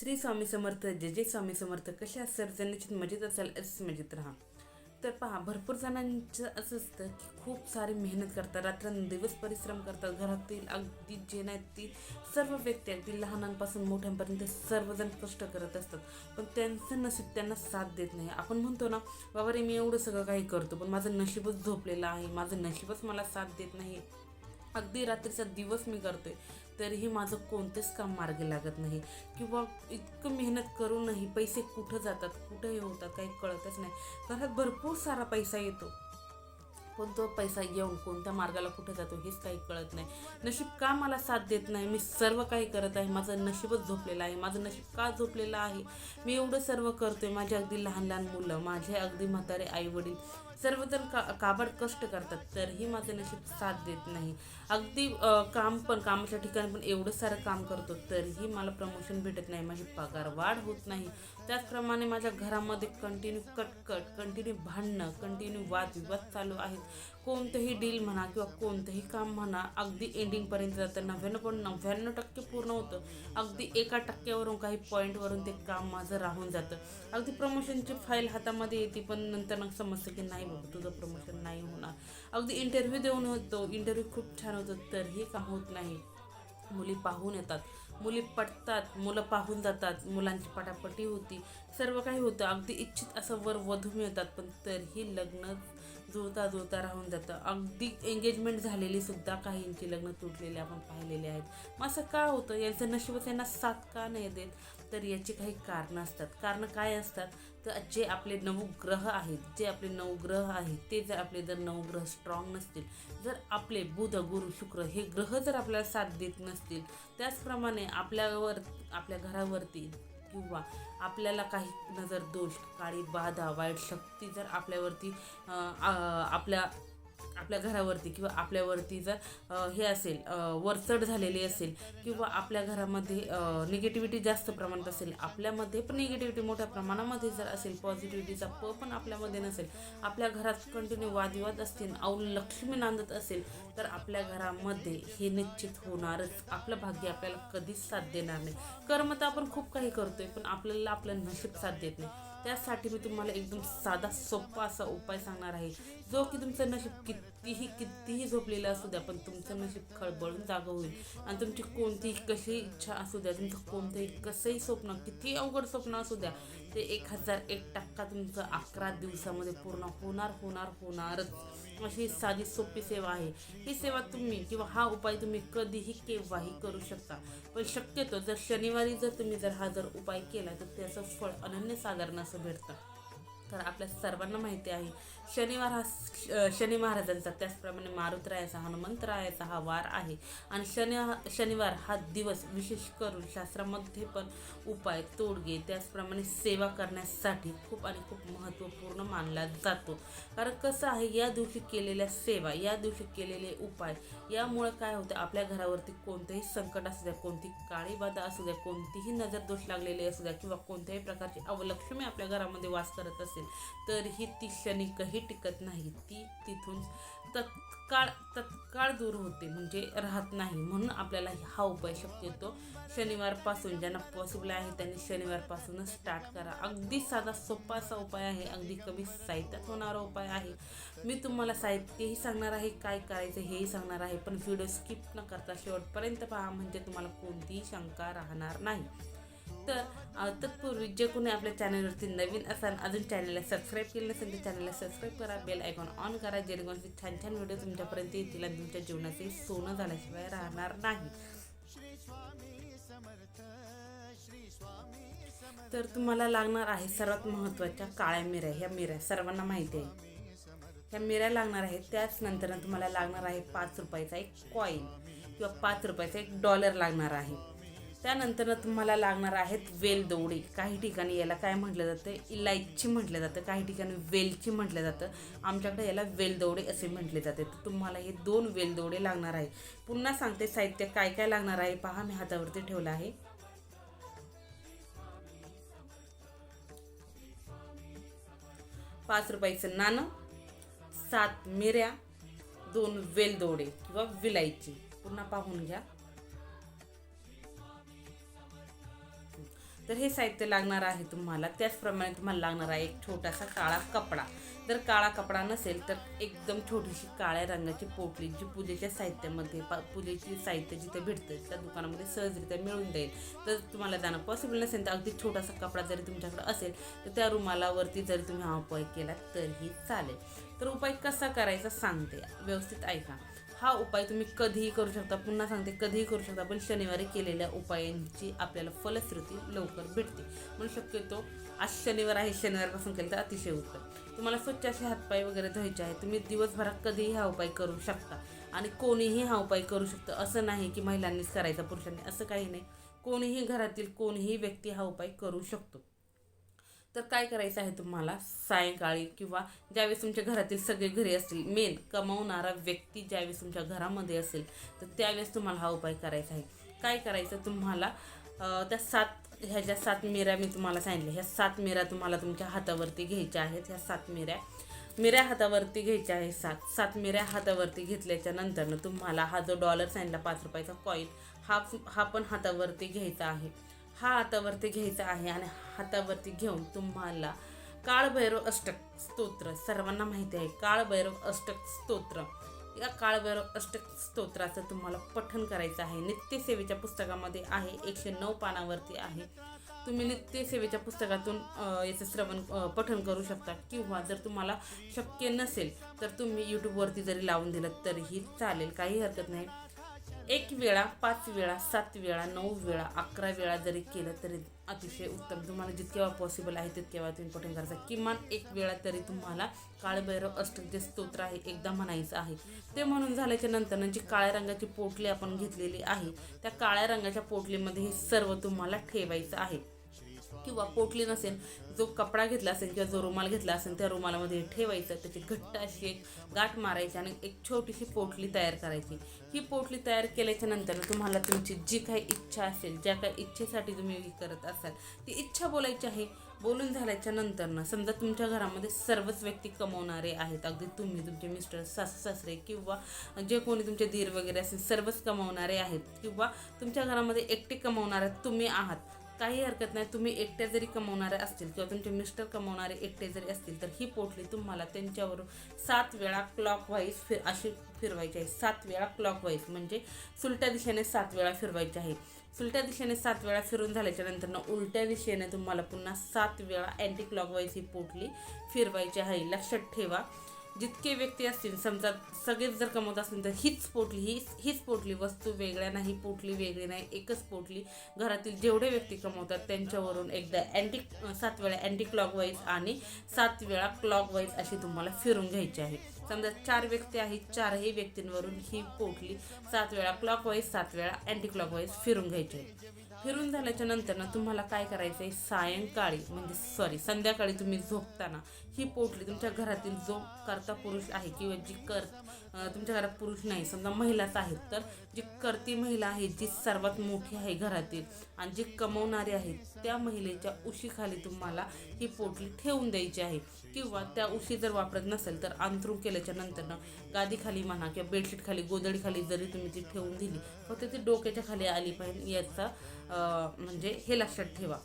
श्री स्वामी समर्थ जय जे स्वामी समर्थ. कशा सर्जनित मजेत असाल असं मजेत राहा. तर पहा भरपूर जणांचं असं असतं की खूप सारी मेहनत करतात रात्रंदिवस परिश्रम करतात. घरातील अगदी जे नाही ती सर्व व्यक्ती अगदी लहानांपासून मोठ्यांपर्यंत सर्वजण कष्ट करत असतात. पण त्यांचं नशीब त्यांना साथ देत नाही. आपण म्हणतो ना बाबा रे मी एवढं सगळं काही करतो पण माझं नशीबच झोपलेलं आहे. माझं नशीबच मला साथ देत नाही. अगदी रात्रीचा दिवस मी करतोय. तरीही माझं कोणतेच काम मार्गी लागत नाही. किंवा इतकं मेहनत करूनही पैसे कुठं जातात कुठं हे होतात काही कळतच नाही. घरात भरपूर सारा पैसा येतो. पण तो पैसा येऊन कोणत्या मार्गाला कुठं जातो हेच काही कळत नाही. नशीब का मला साथ देत नाही? मी सर्व काही करत आहे. माझं नशीबच झोपलेलं आहे. माझं नशीब का झोपलेलं आहे? मी एवढं सर्व करतोय. माझे अगदी लहान लहान मुलं माझे अगदी म्हातारे आईवडील. सर्वजण का काबड कष्ट करतात तरीही माझं नशीब साथ देत नाही. अगदी काम पण कामाच्या ठिकाणी पण एवढं सारं काम करतो तरीही मला प्रमोशन भेटत नाही माझी पगार वाढ होत नाही. त्याचप्रमाणे माझ्या घरामध्ये कंटिन्यू कटकट कंटिन्यू भांडणं कंटिन्यू वादविवाद चालू आहेत. कोणतंही डील म्हणा किंवा कोणतंही काम म्हणा अगदी एंडिंगपर्यंत जातं. नव्याण्णव पॉईंट नव्याण्णव टक्के पूर्ण होतं. अगदी एका टक्क्यावरून काही पॉईंटवरून ते काम माझं राहून जातं. अगदी प्रमोशनची फाईल हातामध्ये येते पण नंतर मग समजतं की नाही बाबा तुझं प्रमोशन नाही होणार. अगदी इंटरव्ह्यू देऊन होतो. इंटरव्ह्यू खूप छान होतो तरीही काम होत नाही. मुली पाहून येतात. मुली पटतात मुलं पाहून जातात मुलांची पटापटी होती सर्व काही होतं. अगदी इच्छित असं वर वधू मिळतात पण तरीही लग्न जुळता जुळता राहून जातं. अगदी एंगेजमेंट झालेली सुद्धा काहींची लग्न तुटलेली आपण पाहिलेले आहेत. मग असं का होतं? यांचं नशीबच यांना साथ का नाही देत? तर याची काही कारणं असतात. कारणं काय असतात? तर जे आपले नवग्रह आहेत जे आपले नवग्रह आहेत ते जर आपले जर नवग्रह स्ट्रॉंग नसतील जर आपले बुध गुरु शुक्र हे ग्रह जर आपल्याला साथ देत नसतील त्याचप्रमाणे आपल्यावर आपल्या घरावरती किंवा आपल्याला काही नजर दोष काळी बाधा वाईट शक्ती जर आपल्यावरती आपल्या आपल्या घरावरती किंवा आपल्यावरती जर हे असेल वरचढ झालेली असेल किंवा आपल्या घरामध्ये निगेटिव्हिटी जास्त प्रमाणात असेल आपल्यामध्ये पण निगेटिव्हिटी मोठ्या प्रमाणामध्ये जर असेल पॉझिटिव्हिटीचा प पण आपल्यामध्ये नसेल आपल्या घरात कंटिन्यू वादविवाद असतील औल लक्ष्मी नांदत असेल तर आपल्या घरामध्ये हे निश्चित होणारच. आपलं भाग्य आपल्याला कधीच साथ देणार नाही. कर्म तर आपण खूप काही करतोय पण आपल्याला आपलं नशीब साथ देत नाही. त्यासाठी मी तुम्हाला एकदम साधा सोपा असा उपाय सांगणार आहे. जो की तुमचं नशीब कितीही कितीही झोपलेलं असू द्या पण तुमचं नशीब खळबळून जागं होईल. आणि तुमची कोणतीही कशी इच्छा असू द्या तुमचं कोणतंही कसंही स्वप्न किती अवघड स्वप्न असू द्या ते एक हजार एक टक्का तुमचं अकरा दिवसामध्ये पूर्ण होणार होणार होणारच. अशी साधी सोपी सेवा आहे. ही सेवा तुम्ही किंवा हा उपाय तुम्ही कधीही केव्हाही करू शकता. पण शक्यतो जर शनिवारी जर तुम्ही जर हा जर उपाय केला तर त्याचं फळ अनन्यसाधारण असं भेटतं. तर आपल्या सर्वांना माहिती आहे शनिवार हा श- शनी महाराजांचा. त्याचप्रमाणे मारुतरायाचा हनुमंतरायाचा हा वार आहे. आणि शनि शनिवार हा दिवस विशेष करून शास्त्रामध्ये पण उपाय तोडगे त्याचप्रमाणे सेवा करण्यासाठी खूप आणि खूप महत्त्वपूर्ण मानला जातो. कारण कसं आहे या दिवशी केलेल्या सेवा या दिवशी केलेले उपाय यामुळे काय होतं आपल्या घरावरती कोणतंही संकट असू द्या कोणती काळी बाधा असू द्या कोणतीही नजर दोष लागलेले असू द्या किंवा कोणत्याही प्रकारची अवलक्ष्मी आपल्या घरामध्ये वास करत असेल तरीही ती काही टिकत नाही ती तिथून तत्काळ तत्काळ दूर होते म्हणजे राहत नाही. म्हणून आपल्याला हा उपाय शक्यतो शनिवारपासून ज्यांना पॉसिबल आहे त्यांनी शनिवारपासूनच स्टार्ट करा. अगदी साधा सोपा असा उपाय आहे. अगदी कमी साहित्यात होणारा उपाय आहे. मी तुम्हाला साहित्यही सांगणार आहे काय करायचं हेही सांगणार आहे पण व्हिडिओ स्किप न करता शेवटपर्यंत पहा म्हणजे तुम्हाला कोणतीही शंका राहणार नाही. तर तत्पूर्वी जे कोणी आपल्या चॅनलवरती नवीन असाल अजून चॅनलला सबस्क्राईब केलं नसेल तर चॅनलला सबस्क्राईब करा बेल आयकॉन ऑन करा जेणेकरून छान छान व्हिडिओ तुमच्यापर्यंत येतील आणि तुमच्या जीवनाचे सोनं झाल्याशिवाय राहणार नाही. तर तुम्हाला लागणार आहे सर्वात महत्त्वाच्या काळ्या मिऱ्या ह्या मिऱ्या सर्वांना माहिती आहे. ह्या मिऱ्या लागणार आहेत त्याच नंतर तुम्हाला लागणार आहे पाच रुपयाचा एक कॉईन किंवा पाच रुपयाचा एक डॉलर लागणार आहे. त्यानंतर तुम्हाला लागणार आहेत वेलदोडे काही ठिकाणी याला काय म्हटलं जातं? इलायची म्हटलं जातं. काही ठिकाणी वेलची म्हटलं जातं. आमच्याकडे याला वेलदोडे असे म्हटले जाते. तर तुम्हाला हे दोन वेलदोडे लागणार आहे. पुन्हा सांगते साहित्य काय काय लागणार आहे. पहा मी हातावरती ठेवलं आहे. पाच रुपयाचं नाणं सात मिऱ्या दोन वेलदोडे किंवा विलायची. पुन्हा पाहून घ्या. तर हे साहित्य लागणार आहे तुम्हाला. त्याचप्रमाणे तुम्हाला लागणार आहे एक छोटासा काळा कपडा. जर काळा कपडा नसेल तर एकदम छोटीशी काळ्या रंगाची पोटली जी पूजेच्या साहित्यामध्ये पूजेची साहित्य जिथे भेटतं त्या दुकानामध्ये सहजरित्या मिळून जाईल. तर तुम्हाला जाणं पॉसिबल नसेल तर अगदी छोटासा कपडा जरी तुमच्याकडे असेल तर त्या रुमालावरती जरी तुम्ही हा उपाय केला तरीही चालेल. तर उपाय कसा करायचा सांगते. व्यवस्थित ऐका. हा उपाय तुम्ही कधीही करू शकता. पुन्हा सांगते कधीही करू शकता पण शनिवारी केलेल्या उपायांची आपल्याला फलश्रुती लवकर भेटते. म्हणून शक्यतो आज शनिवार आहे शनिवारपासून केलं तर अतिशय उत्तम. तुम्हाला स्वच्छ असे हातपाय वगैरे धुवायचे आहे तुम्ही दिवसभरात कधीही हा उपाय करू शकता. आणि कोणीही हा उपाय करू शकतं असं नाही की महिलांनीच करायचा पुरुषांनी असं काही नाही. कोणीही घरातील कोणीही व्यक्ती हा उपाय करू शकतो. तर काय करायचं आहे तुम्हाला? सायंकाळी किंवा ज्यावेळेस तुमच्या घरातील सगळे घरी असतील मेन कमावणारा व्यक्ती ज्यावेळेस तुमच्या घरामध्ये असेल तर त्यावेळेस तुम्हाला हा उपाय करायचा आहे. काय करायचं तुम्हाला? त्या सात ह्या ज्या सात मिऱ्या मी तुम्हाला सांगितल्या ह्या सात मिऱ्या तुम्हाला तुमच्या हातावरती घ्यायच्या आहेत. ह्या सात मिऱ्या मिऱ्या हातावरती घ्यायच्या आहेत सात. सात मिऱ्या हातावरती घेतल्याच्या नंतरनं तुम्हाला हा जो डॉलर सांगितला पाच रुपयाचा कॉईन हा हा पण हातावरती घ्यायचा आहे. हा हातावरती घ्यायचा आहे आणि हातावरती घेऊन तुम्हाला काळभैरव अष्टक स्तोत्र सर्वांना माहिती आहे. काळभैरव अष्टक स्तोत्र. या काळभैरव अष्टक स्तोत्राचं तुम्हाला पठन करायचं आहे. नित्यसेवेच्या पुस्तकामध्ये आहे. एकशे नऊ पानावरती आहे. तुम्ही नित्यसेवेच्या पुस्तकातून याचं श्रवण पठन करू शकता किंवा जर तुम्हाला शक्य नसेल तर तुम्ही यूट्यूबवरती जरी लावून दिलं तरीही चालेल. काही हरकत नाही. एक वेळा पाच वेळा सात वेळा नऊ वेळा अकरा वेळा जरी केलं तरी अतिशय उत्तम. तुम्हाला जितके वेळा पॉसिबल आहे तितके वेळा तुम्ही पठण करायचं. किमान एक वेळा तरी तुम्हाला काळभैरव अष्टक जे स्तोत्र आहे एकदा म्हणायचं आहे. ते म्हणून झाल्याच्यानंतर जी काळ्या रंगाची पोटली आपण घेतलेली आहे त्या काळ्या रंगाच्या पोटलीमध्ये हे सर्व तुम्हाला ठेवायचं आहे. किंवा पोटली नसेल जो कपडा घेतला असेल किंवा जो रुमाल घेतला असेल त्या रुमालामध्ये ठेवायचं त्याची घट्ट अशी एक गाठ मारायची आणि एक छोटीशी पोटली तयार करायची. ही पोटली तयार केल्याच्यानंतर तुम्हाला तुमची जी काही इच्छा असेल ज्या काही इच्छेसाठी तुम्ही हे करत असाल ती इच्छा बोलायची आहे. बोलून झाल्याच्या नंतरनं समजा तुमच्या घरामध्ये सर्वच व्यक्ती कमवणारे आहेत. अगदी तुम्ही तुमचे मिस्टर सासू सासरे किंवा जे कोणी तुमचे धीर वगैरे असेल सर्वच कमवणारे आहेत. किंवा तुमच्या घरामध्ये एकटे कमवणारे तुम्ही आहात. काही हरकत नाही तुम्ही एकट्या जरी कमवणारे असतील किंवा तुमचे मिस्टर कमवणारे एकटे जरी असतील तर ही पोटली तुम्हाला त्यांच्यावरून सात वेळा क्लॉक वाईज फिर अशी फिरवायची आहे. सात वेळा क्लॉक वाईज म्हणजे सुलट्या दिशेने सात वेळा फिरवायची आहे. सुलट्या दिशेने सात वेळा फिरून झाल्याच्यानंतर उलट्या दिशेने तुम्हाला पुन्हा सात वेळा अँटी क्लॉकवाईज ही पोटली फिरवायची आहे. लक्षात ठेवा. जितके व्यक्ती असतील समजा सगळेच जर कमवत असतील तर हीच पोटली ही हीच पोटली वस्तू वेगळ्या नाही पोटली वेगळी नाही एकच पोटली. घरातील जेवढे व्यक्ती कमवतात त्यांच्यावरून एकदा अँटी सात वेळा अँटी क्लॉकवाईज आणि सात वेळा क्लॉकवाईज अशी तुम्हाला फिरून घ्यायची आहे. समजा चार व्यक्ती आहेत चारही व्यक्तींवरून ही पोटली सात वेळा क्लॉकवाईज सात वेळा अँटी क्लॉकवाईज फिरून घ्यायची आहे. फिरून झाल्याच्यानंतर ना तुम्हाला काय करायचं आहे सायंकाळी म्हणजे सॉरी संध्याकाळी तुम्ही झोपताना ही पोटली तुमच्या घरातील जो करता पुरुष आहे किंवा जी कर तुमच्या घरात पुरुष नाही समजा महिलाच आहेत तर जी करती महिला आहे जी सर्वात मोठी आहे घरातील आणि जी कमवणारी आहे त्या महिलेच्या उशीखाली तुम्हाला ही पोटली ठेवून द्यायची आहे. किंवा त्या उशी जर वापरत नसेल तर अंथरूण केल्याच्या नंतरनं गादीखाली म्हणा किंवा बेडशीटखाली गोदडीखाली जरी तुम्ही ती ठेवून दिली फक्त ती डोक्याच्या खाली आली पाहिजे याचा म्हणजे हे लक्षात ठेवा.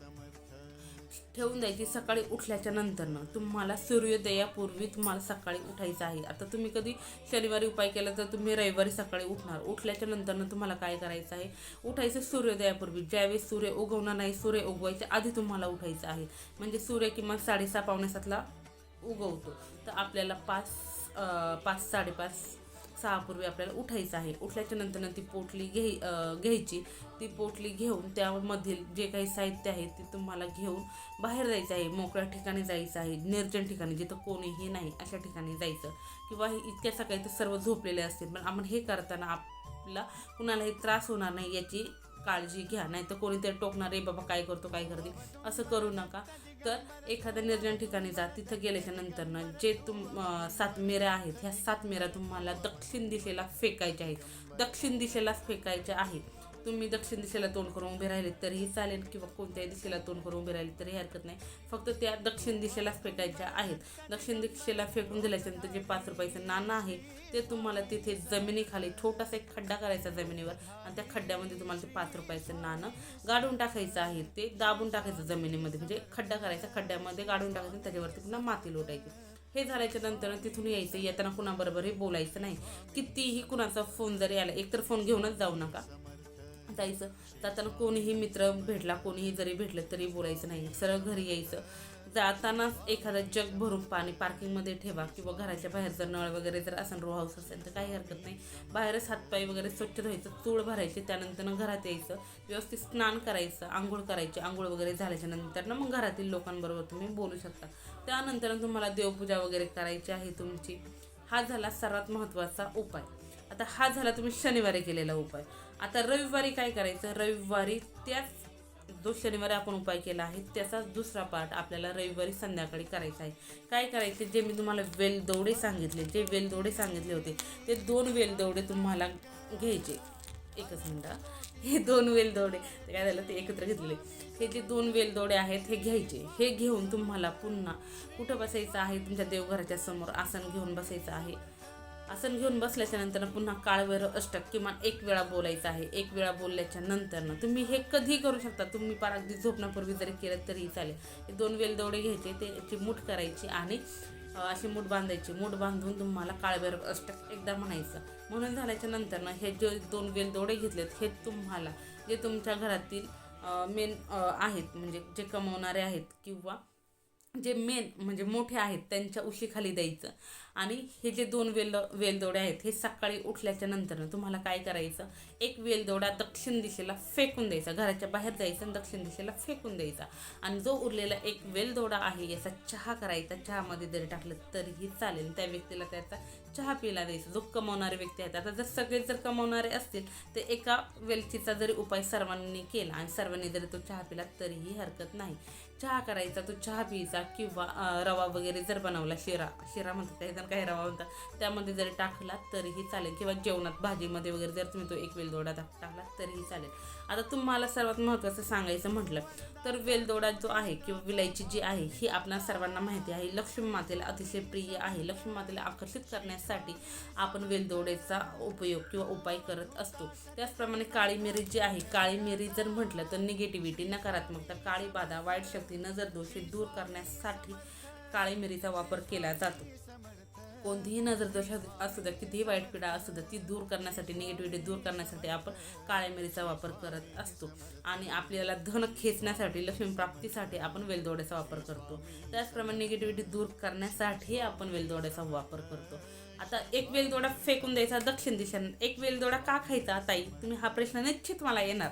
ठेवून द्यायची सकाळी उठल्याच्या नंतरनं. तुम्हाला सूर्योदयापूर्वी तुम्हाला सकाळी उठायचं आहे. आता तुम्ही कधी शनिवारी उपाय केला तर तुम्ही रविवारी सकाळी उठणार. उठल्याच्या नंतरनं तुम्हाला काय करायचं आहे? उठायचं सूर्योदयापूर्वी. ज्यावेळेस सूर्य उगवणार नाही सूर्य उगवायच्या आधी तुम्हाला उठायचं आहे. म्हणजे सूर्य किमान साडेसहा पावणे सातला उगवतो. तर आपल्याला पाच पाच साडेपाच सहापूर्वी आपल्याला उठायचं आहे. उठल्याच्या नंतर ती पोटली घे घ्यायची. ती पोटली घेऊन त्यामधील जे काही साहित्य आहे ते तुम्हाला घेऊन बाहेर जायचं आहे. मोकळ्या ठिकाणी जायचं आहे. निर्जन ठिकाणी जिथं कोणीही नाही अशा ठिकाणी जायचं. किंवा हे इतक्या सकाळी तर सर्व झोपलेले असतील. पण आपण हे करताना आपला कुणालाही त्रास होणार नाही याची काळजी घ्या. नाही तर कोणीतरी टोकणार आहे बाबा काय करतो काय करते? असं करू नका. तर एखाद्या निर्जन ठिकाणी जा तिथं गेल्याच्या नंतरनं जे तुम सात मेऱ्या आहेत ह्या सात मेऱ्या तुम्हाला दक्षिण दिशेला फेकायच्या आहेत. दक्षिण दिशेलाच फेकायच्या आहेत. तुम्ही दक्षिण दिशेला तोंड करून उभे राहिले तरीही चालेल किंवा कोणत्याही दिशेला तोंड करून उभे राहिले तरीही हरकत नाही. फक्त त्या दक्षिण दिशेलाच फेकायच्या आहेत. दक्षिण दिशेला फेकून दिल्याच्यानंतर जे पाच रुपयाचं नाणं आहे ते तुम्हाला तिथे जमिनीखाली छोटासा एक खड्डा करायचा जमिनीवर आणि त्या खड्ड्यामध्ये तुम्हाला ते पाच रुपयाचं नाणं गाडून टाकायचं आहे. ते दाबून टाकायचं जमिनीमध्ये. म्हणजे खड्डा करायचा खड्ड्यामध्ये गाडून टाकायचं त्याच्यावरती पुन्हा माती लोटायची. हे झाल्याच्यानंतर तिथून यायचं येताना कुणाबरोबरही बोलायचं नाही. कितीही कुणाचा फोन जरी आला एकतर फोन घेऊनच जाऊ नका. जायचं. जाताना कोणीही मित्र भेटला कोणीही जरी भेटलं तरी बोलायचं नाही. सरळ घरी यायचं. जातानाच एखादं जग भरून पाणी पार्किंगमध्ये ठेवा किंवा घराच्या बाहेर जर नळ वगैरे जर असेल रो हाऊस असेल तर काही हरकत नाही. बाहेरच हातपाय वगैरे स्वच्छ धुवायचं चूळ भरायची त्यानंतर घरात यायचं. व्यवस्थित स्नान करायचं आंघोळ करायची आंघोळ वगैरे झाल्याच्यानंतर ना मग घरातील लोकांबरोबर तुम्ही बोलू शकता. त्यानंतर तुम्हाला देवपूजा वगैरे करायची आहे तुमची. हा झाला सर्वात महत्त्वाचा उपाय. आता हा झाला तुम्ही शनिवारी केलेला उपाय. आता रविवारी काय करायचं? रविवारी त्याच जो शनिवारी आपण उपाय केला आहे त्याचाच दुसरा पार्ट आपल्याला रविवारी संध्याकाळी करायचा आहे. काय करायचे? जे मी तुम्हाला वेलदौडे सांगितले जे वेलदौडे सांगितले होते ते दोन वेलदौडे तुम्हाला घ्यायचे. एकच मिनटं हे. दोन वेलदौडे काय झालं? ते एकत्र घेतलेले हे जे दोन वेलदोडे आहेत हे घ्यायचे. हे घेऊन तुम्हाला पुन्हा कुठं बसायचं आहे? तुमच्या देवघराच्या समोर आसन घेऊन बसायचं आहे. आसन घेऊन बसल्याच्या नंतर पुन्हा काळवेर अष्टक किमान एक वेळा बोलायचं आहे. एक वेळा बोलल्याच्या नंतर तुम्ही हे कधी करू शकता? तुम्ही पार अगदी झोपण्यापूर्वी जरी केलं तरीही चालेल. हे दोन वेलदोडे घ्यायचे त्याची मूठ करायची आणि अशी मूठ बांधायची. मूठ बांधून तुम्हाला काळवेर अष्टक एकदा म्हणायचं. म्हणून झाल्याच्या नंतरनं हे जे दोन वेलदोडे घेतलेत हे तुम्हाला जे तुमच्या घरातील मेन आहेत म्हणजे जे कमवणारे आहेत किंवा जे मेन म्हणजे मोठे आहेत त्यांच्या उशीखाली द्यायचं. आणि हे जे दोन वेल वेलदोडे आहेत हे सकाळी उठल्याच्या नंतर तुम्हाला काय करायचं? एक वेलदोडा दक्षिण दिशेला फेकून द्यायचा. घराच्या बाहेर जायचं आणि दक्षिण दिशेला फेकून द्यायचा. आणि जो उरलेला एक वेलदोडा आहे याचा चहा करायचा. चहामध्ये जरी टाकलं तरीही चालेल. त्या व्यक्तीला त्याचा चहा पिला द्यायचा. जो कमवणारे व्यक्ती आहेत. आता जर सगळे जर कमावणारे असतील तर एका वेलचीचा जरी उपाय सर्वांनी केला आणि सर्वांनी जरी तो चहा पिला तरीही हरकत नाही. चहा करायचा तो चहा पियचा किंवा रवा वगैरे जर बनवला शिरा शिरा म्हणतात काही जण काही रवा म्हणतात त्यामध्ये जरी टाकला तरीही चालेल. किंवा जेवणात भाजीमध्ये वगैरे जर तुम्ही तो एक वेलदोडा टाकला तरीही चालेल. आता तुम्हाला सर्वात महत्त्वाचं सांगायचं म्हटलं तर वेलदोडा जो आहे किंवा विलायची जी आहे ही आपल्या सर्वांना माहिती आहे. लक्ष्मी मातेला अतिशय प्रिय आहे. लक्ष्मी मातेला आकर्षित करण्यासाठी आपण वेलदोड्याचा उपयोग किंवा उपाय करत असतो. त्याचप्रमाणे काळी मिरी जी आहे काळी मिरी जर म्हटलं तर निगेटिव्हिटी नकारात्मकता काळी बाधा वाईट शक्ती नजर दोष दूर करण्यासाठी काळी मिरीचा वापर केला जातो. कोणतीही नजर दोष असू द्या कितीही वाईट पिढा असू द्या ती दूर करण्यासाठी निगेटिव्हिटी दूर करण्यासाठी आपण काळ्या मिरीचा वापर करत असतो. आणि आपल्याला धन खेचण्यासाठी लक्ष्मी प्राप्तीसाठी आपण वेलदोड्याचा वापर करतो. त्याचप्रमाणे निगेटिव्हिटी दूर करण्यासाठी आपण वेलदोड्याचा वापर करतो. आता एक वेलदोडा फेकून द्यायचा दक्षिण दिशेने. एक वेलदोडा का खायचा ताई? तुम्ही हा प्रश्न निश्चित मला येणार.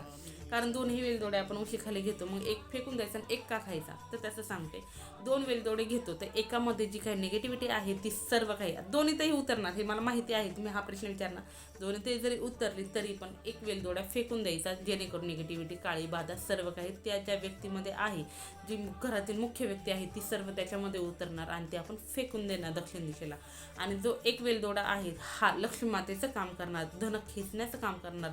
कारण दोन्ही वेलदोडे आपण उशीखाली घेतो मग एक फेकून द्यायचा आणि एक का खायचा? तर त्याचं सांगते. दोन वेलदोडे घेतो तर एकामध्ये जी काही निगेटिव्हिटी आहे ती सर्व काही दोन्हीतही उतरणार हे मला माहिती आहे तुम्ही हा प्रश्न विचारणार. दोन्हीतही जरी उतरली तरी पण एक वेलदोडा फेकून द्यायचा जेणेकरून निगेटिव्हिटी काळी बाधा सर्व काही त्या ज्या व्यक्तीमध्ये आहे जी घरातील मुख्य व्यक्ती आहे ती सर्व त्याच्यामध्ये उतरणार आणि ते आपण फेकून देणार दक्षिण दिशेला. आणि जो एक वेलदोडा आहे हा लक्ष्मी मातेचं काम करणार धन खेचण्याचं काम करणार.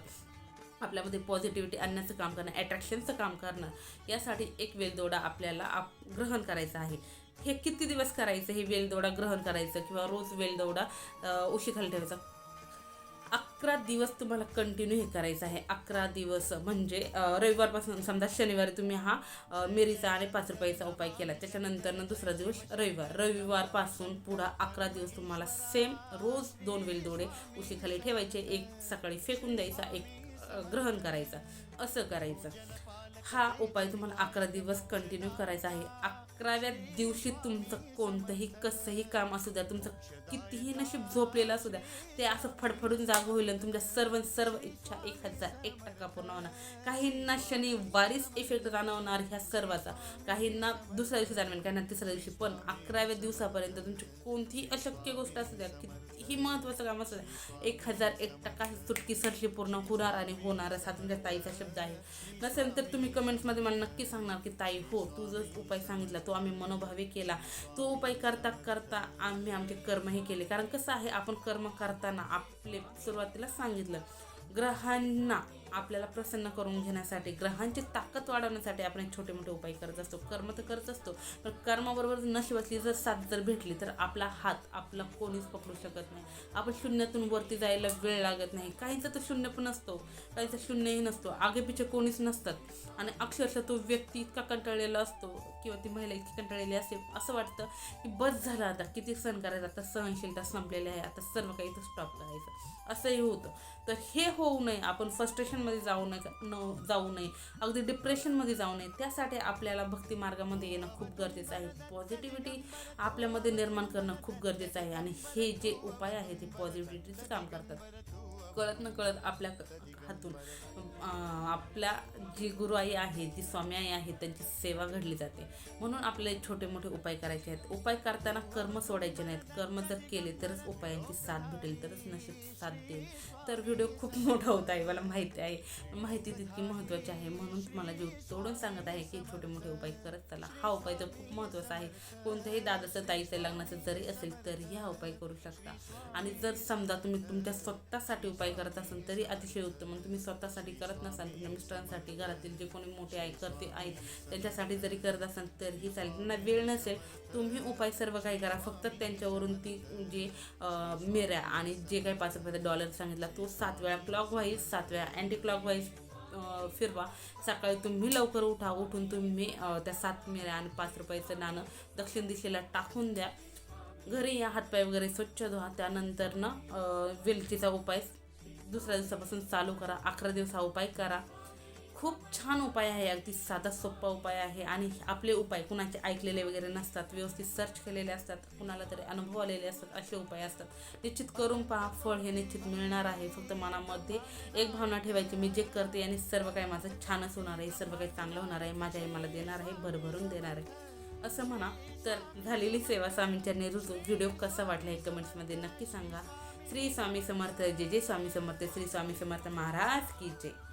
आपल्यामध्ये पॉझिटिव्हिटी आणण्याचं काम करणं अट्रॅक्शनचं काम करणं यासाठी एक वेलदोडा आपल्याला आप ग्रहण करायचं आहे. हे किती दिवस करायचं? हे वेलदोडा ग्रहण करायचं किंवा रोज वेलदोडा उशीखाली ठेवायचा? अकरा दिवस तुम्हाला कंटिन्यू हे करायचं आहे. अकरा दिवस म्हणजे रविवारपासून समजा शनिवारी तुम्ही हा मिरीचा आणि पाच रुपयाचा उपाय केला त्याच्यानंतर दुसरा दिवस रविवार. रविवारपासून पुढं अकरा दिवस तुम्हाला सेम रोज दोन वेलदोडे उशीखाली ठेवायचे. एक सकाळी फेकून द्यायचा एक ग्रहण करायचा असं करायचं. हा उपाय तुम्हाला अकरा दिवस कंटिन्यू करायचा आहे. अकराव्या दिवशी तुमचं कोणतंही कसंही काम असू द्या तुमचं कितीही नशीब झोपलेलं असू द्या ते असं फडफडून जागं होईल आणि तुमच्या सर्व सर्व इच्छा एक हजार एक टक्का पूर्ण होणार? काहींना शनिवारीच इफेक्ट जाणवणार ह्या सर्वाचा. काहींना दुसऱ्या दिवशी जाणवेल काहींना तिसऱ्या दिवशी. पण अकराव्या दिवसापर्यंत तुमची कोणतीही अशक्य गोष्ट असू द्या कितीही महत्त्वाचं काम असू द्या एक हजार एक टक्का सुटकी सरशी पूर्ण होणार आणि होणारच हा तुमच्या ताईचा शब्द आहे. नसेल तर तुम्ही कमेंट्समध्ये मला नक्की सांगणार की ताई हो तू जो उपाय सांगितला तो आम्ही मनोभावे केला. तो उपाय करता करता आम्ही आमचे कर्मही केले. कारण कसं आहे आपण कर्म करताना आपले सुरुवातीला सांगितलं ग्रहांना आपल्याला प्रसन्न करून घेण्यासाठी ग्रहांची ताकद वाढवण्यासाठी आपण छोटे मोठे उपाय करत असतो. कर्म तर करत असतो पण कर्माबरोबर नशिबातली जर साथ जर भेटली तर आपला हात आपला कोणीच पकडू शकत नाही. आपण शून्यातून वरती जायला वेळ लागत नाही. काहींचा तर शून्य पण नसतो काहीचा शून्यही नसतो. आगेपिछे कोणीच नसतात. आणि अक्षरशः तो व्यक्ती इतका कंटाळलेला असतो किंवा ती महिला इतकी कंटाळलेली असते असं वाटतं की बस झालं आता किती सण करायचा आता सहनशीलता संपलेली आहे आता सर्व काही इथं स्टॉप करायचं. असंही होतं. तर हे होऊ नये. आपण फ्रस्ट्रेशनमध्ये जाऊ नये न जाऊ नये. अगदी डिप्रेशनमध्ये जाऊ नये. त्यासाठी आपल्याला भक्ती मार्गामध्ये येणं खूप गरजेचं आहे. पॉझिटिव्हिटी आपल्यामध्ये निर्माण करणं खूप गरजेचं आहे. आणि हे जे उपाय आहे ते पॉझिटिव्हिटीचं काम करतात. कळत न कळत आपल्या हातून आपल्या जी गुरु आई आहे जी स्वामी आई आहे त्यांची सेवा घडली जाते. म्हणून आपले छोटे मोठे उपाय करायचे आहेत. उपाय करताना कर्म सोडायचे नाहीत. कर्म जर केले तरच उपायांची साथ भेटेल तरच नशीब साथ लागतील तर व्हिडिओ खूप मोठा होत आहे मला माहिती आहे. माहिती तितकी महत्त्वाची आहे म्हणून तुम्हाला जीव तोडून सांगत आहे की छोटे मोठे उपाय करत चला. हा उपाय तर खूप महत्त्वाचा आहे. कोणत्याही दादाचं ताईचं लग्नाचं जरी असेल तरी हा उपाय करू शकता. आणि जर समजा तुम्ही तुमच्या स्वतःसाठी उपाय करत असाल तरी अतिशय उत्तम. तुम्ही स्वतःसाठी करत नसाल तुमच्या मिस्टरांसाठी घरातील जे कोणी मोठे आहे करते आहेत त्यांच्यासाठी जरी करत असाल तरीही चालेल. त्यांना वेळ नसेल तुम्ही उपाय सर्व काही करा. फक्त त्यांच्यावरून ती जी मेऱ्या आणि जे काही पाच रुपयाचा डॉलर सांगितला तो सात वेळा क्लॉक वाईज सात वेळा अँटी क्लॉक वाईज फिरवा. सकाळी तुम्ही लवकर उठा उठून तुम्ही त्या सात मिऱ्या आणि पाच रुपयाचं नाणं दक्षिण दिशेला टाकून द्या. घरी या हातपाय वगैरे स्वच्छ धुवा. त्यानंतरनं वेलचीचा उपाय. दुसऱ्या दिवसापासून चालू करा. अकरा दिवस हा उपाय करा. खूप छान उपाय आहे. अगदी साधा सोपा उपाय आहे. आणि आपले उपाय कुणाचे ऐकलेले वगैरे नसतात व्यवस्थित सर्च केलेले असतात कुणाला तरी अनुभव आलेले असतात असे उपाय असतात. निश्चित करून पहा फळ हे निश्चित मिळणार आहे. फक्त मनामध्ये एक भावना ठेवायची मी जे करते आणि सर्व काही माझं छानच होणार आहे सर्व काही चांगलं होणार आहे माझ्या आई मला देणार आहे भरभरून देणार आहे. असं म्हणा. तर झालेली सेवा स्वामींच्या नेहरू व्हिडिओ कसा वाटला हे कमेंट्समध्ये नक्की सांगा. श्री स्वामी समर्थ. जे जे स्वामी समर्थ. श्री स्वामी समर्थ महाराज की जय.